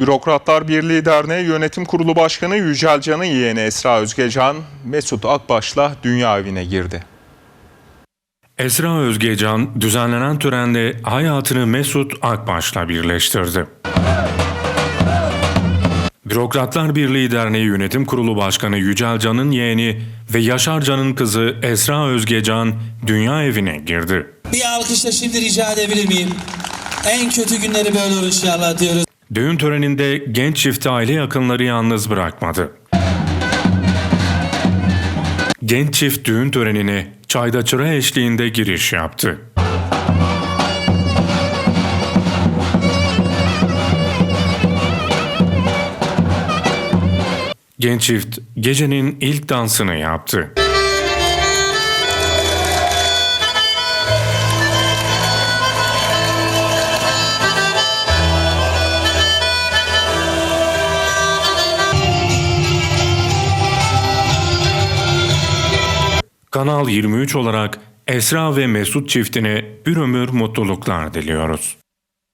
Bürokratlar Birliği Derneği Yönetim Kurulu Başkanı Yücel Can'ın yeğeni Esra Özgecan, Mesut Akbaş'la dünya evine girdi. Esra Özgecan düzenlenen törende hayatını Mesut Akbaş'la birleştirdi. Bürokratlar Birliği Derneği Yönetim Kurulu Başkanı Yücel Can'ın yeğeni ve Yaşar Can'ın kızı Esra Özgecan dünya evine girdi. Bir alkışla şimdi rica edebilir miyim? En kötü günleri böyle olur inşallah diyoruz. Düğün töreninde genç çifti aile yakınları yalnız bırakmadı. Genç çift düğün törenine çayda çıra eşliğinde giriş yaptı. Genç çift gecenin ilk dansını yaptı. Kanal 23 olarak Esra ve Mesut çiftine bir ömür mutluluklar diliyoruz.